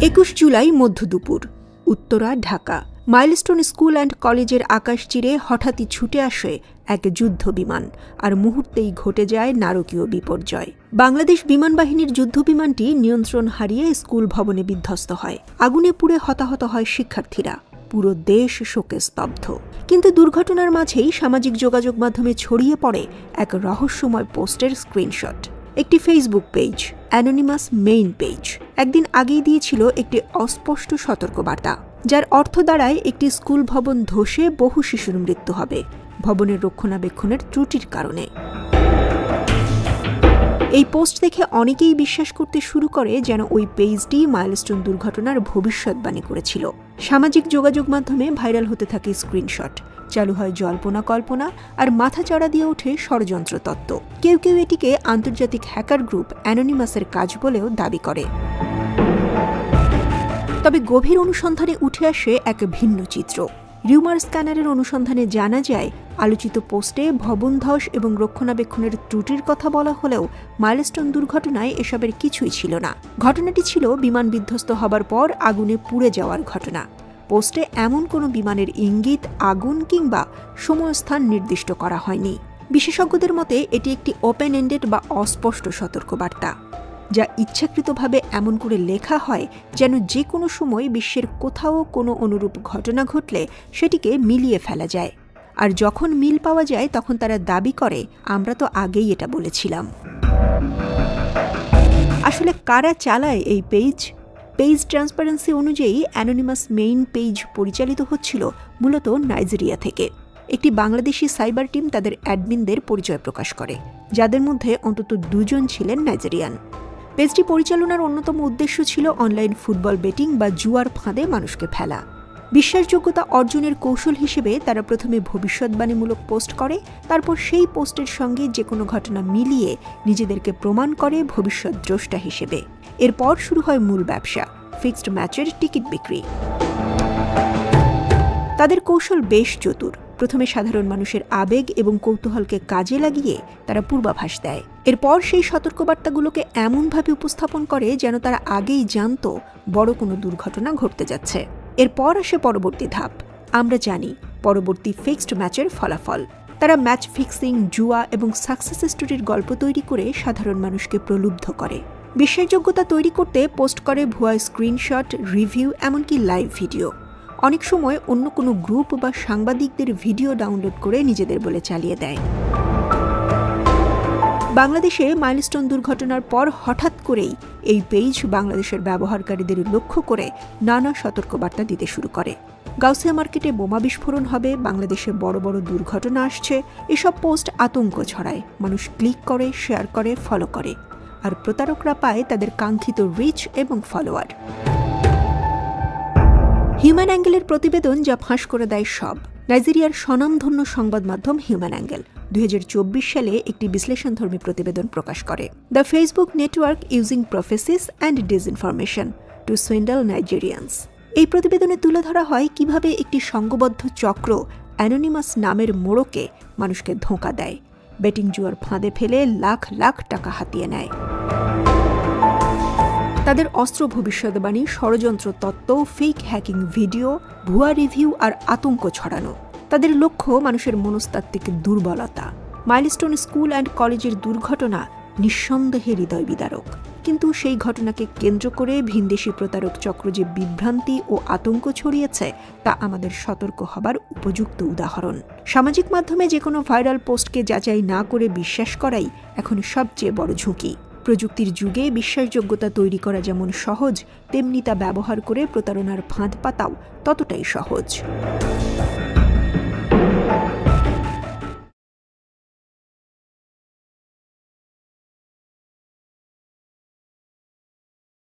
একুশ জুলাই মধ্য দুপুর, Uttara, Dhaka. Milestone school and কলেজের আকাশ চিরে হঠাৎই ছুটে আসে এক যুদ্ধ বিমান, আর মুহূর্তেই ঘটে যায় নারকীয় বিপর্যয়। বাংলাদেশ বিমান বাহিনীর যুদ্ধ বিমানটি নিয়ন্ত্রণ হারিয়ে স্কুল ভবনে বিধ্বস্ত হয়। আগুনে পুড়ে হতাহত হয় শিক্ষার্থীরা। পুরো দেশ শোকে স্তব্ধ। কিন্তু দুর্ঘটনার মাঝেই সামাজিক যোগাযোগ মাধ্যমে ছড়িয়ে পড়ে এক রহস্যময় পোস্টের স্ক্রিনশট। একটি Facebook page anonymous main page একদিন আগেই দিয়েছিল একটি অস্পষ্ট সতর্কবার্তা, যার অর্থ দ্বারায় একটি স্কুল ভবন ধসে বহু শিশুর মৃত্যু হবে, ভবনের রক্ষণাবেক্ষণের ত্রুটির কারণে। এই পোস্ট দেখে অনেকেই বিশ্বাস করতে শুরু করে যেন ওই পেজটি মাইলস্টোন দুর্ঘটনার ভবিষ্যৎবাণী করেছিল। সামাজিক যোগাযোগ মাধ্যমে ভাইরাল হতে থাকে স্ক্রিনশট চালু হয় জল্পনা কল্পনা আর মাথা চড়া দিয়ে ওঠে ষড়যন্ত্র তত্ত্ব। কেউ কেউ এটিকে আন্তর্জাতিক হ্যাকার গ্রুপ অ্যানোনিমাসের কাজ বলেও দাবি করে। তবে গভীর অনুসন্ধানে উঠে আসে এক ভিন্ন চিত্র। রিউমার স্ক্যানারের অনুসন্ধানে জানা যায়, আলোচিত পোস্টে ভবন ধস এবং রক্ষণাবেক্ষণের ত্রুটির কথা বলা হলেও মাইলস্টোন দুর্ঘটনায় এসবের কিছুই ছিল না। ঘটনাটি ছিল বিমান বিধ্বস্ত হবার পর আগুনে পুড়ে যাওয়ার ঘটনা। পোস্টে এমন কোনো বিমানের ইঙ্গিত, আগুন কিংবা সময়স্থান নির্দিষ্ট করা হয়নি। বিশেষজ্ঞদের মতে, এটি একটি ওপেন এন্ডেড বা অস্পষ্ট সতর্কবার্তা, যা ইচ্ছাকৃতভাবে এমন করে লেখা হয় যেন যে কোনো সময় বিশ্বের কোথাও কোনো অনুরূপ ঘটনা ঘটলে সেটিকে মিলিয়ে ফেলা যায়। আর যখন মিল পাওয়া যায়, তখন তারা দাবি করে, আমরা তো আগেই এটা বলেছিলাম। আসলে কারা চালায় এই পেজ পেজ ট্রান্সপারেন্সি অনুযায়ী অ্যানোনিমাস মেইন পেজ পরিচালিত হচ্ছিল মূলত নাইজেরিয়া থেকে। একটি বাংলাদেশি সাইবার টিম তাদের অ্যাডমিনদের পরিচয় প্রকাশ করে, যাদের মধ্যে অন্তত দুজন ছিলেন নাইজেরিয়ান। পেজটি পরিচালনার অন্যতম উদ্দেশ্য ছিল অনলাইন ফুটবল বেটিং বা জুয়ার ফাঁদে মানুষকে ফেলা। বিশ্বাসযোগ্যতা অর্জনের কৌশল হিসেবে তারা প্রথমে ভবিষ্যৎবাণীমূলক পোস্ট করে, তারপর সেই পোস্টের সঙ্গে যে কোনো ঘটনা মিলিয়ে নিজেদেরকে প্রমাণ করে ভবিষ্যৎ দ্রষ্টা হিসেবে। এরপর শুরু হয় মূল ব্যবসা, ফিক্সড ম্যাচের টিকিট বিক্রি। তাদের কৌশল বেশ চতুর। প্রথমে সাধারণ মানুষের আবেগ এবং কৌতূহলকে কাজে লাগিয়ে তারা পূর্বাভাস দেয়। এরপর সেই সতর্কবার্তাগুলোকে এমনভাবে উপস্থাপন করে যেন তারা আগেই জানত বড় কোনো দুর্ঘটনা ঘটতে যাচ্ছে। এরপর আসে পরবর্তী ধাপ। আমরা জানি, পরবর্তী ফিক্সড ম্যাচের ফলাফল। তারা ম্যাচ ফিক্সিং জুয়া এবং সাকসেস স্টোরির গল্প তৈরি করে সাধারণ মানুষকে প্রলুব্ধ করে। বিশ্বাসযোগ্যতা তৈরি করতে পোস্ট করে ভুয়া স্ক্রিনশট রিভিউ এমনকি লাইভ ভিডিও অনেক সময় অন্য কোনো গ্রুপ বা সাংবাদিকদের ভিডিও ডাউনলোড করে নিজেদের বলে চালিয়ে দেয়। বাংলাদেশে মাইলস্টোন দুর্ঘটনার পর হঠাৎ করেই এই পেজ বাংলাদেশের ব্যবহারকারীদের লক্ষ্য করে নানা সতর্কবার্তা দিতে শুরু করে। গাউসিয়া মার্কেটে বোমা বিস্ফোরণ হবে, বাংলাদেশে বড় বড় দুর্ঘটনা আসছে, এসব পোস্ট আতঙ্ক ছড়ায়। মানুষ ক্লিক করে, শেয়ার করে, ফলো করে। আর প্রতারকরা পায় তাদের কাঙ্ক্ষিত রিচ এবং ফলোয়ার। হিউম্যান অ্যাঙ্গেলের প্রতিবেদন যা ফাঁস করে দেয় সব। নাইজেরিয়ার স্বনামধন্য সংবাদ মাধ্যম হিউম্যান অ্যাঙ্গেল, দুই সালে একটি বিশ্লেষণধর্মী প্রতিবেদন প্রকাশ করে। The Facebook network using prophecies and disinformation to swindle Nigerians. এই প্রতিবেদনে তুলে ধরা হয় কীভাবে একটি সংঘবদ্ধ চক্র অ্যানোনিমাস নামের মোড়কে মানুষকে ধোঁকা দেয়, বেটিং জুয়ার ফাঁদে ফেলে লাখ লাখ টাকা হাতিয়ে নেয়। তাদের অস্ত্র ভবিষ্যৎবাণী ষড়যন্ত্র তত্ত্ব ফেক হ্যাকিং ভিডিও ভুয়া রিভিউ আর আতঙ্ক ছড়ানো। তাদের লক্ষ্য মানুষের মনস্তাত্ত্বিক দুর্বলতা। মাইলস্টোন স্কুল অ্যান্ড কলেজের দুর্ঘটনা নিঃসন্দেহে হৃদয় বিদারক। কিন্তু সেই ঘটনাকে কেন্দ্র করে ভিনদেশি প্রতারক চক্র যে বিভ্রান্তি ও আতঙ্ক ছড়িয়েছে, তা আমাদের সতর্ক হবার উপযুক্ত উদাহরণ। সামাজিক মাধ্যমে যে কোনো ভাইরাল পোস্টকে যাচাই না করে বিশ্বাস করাই এখন সবচেয়ে বড় ঝুঁকি। প্রযুক্তির যুগে বিশ্বাসযোগ্যতা তৈরি করা যেমন সহজ, তেমনি তা ব্যবহার করে প্রতারণার ফাঁদ পাতাও ততটাই সহজ।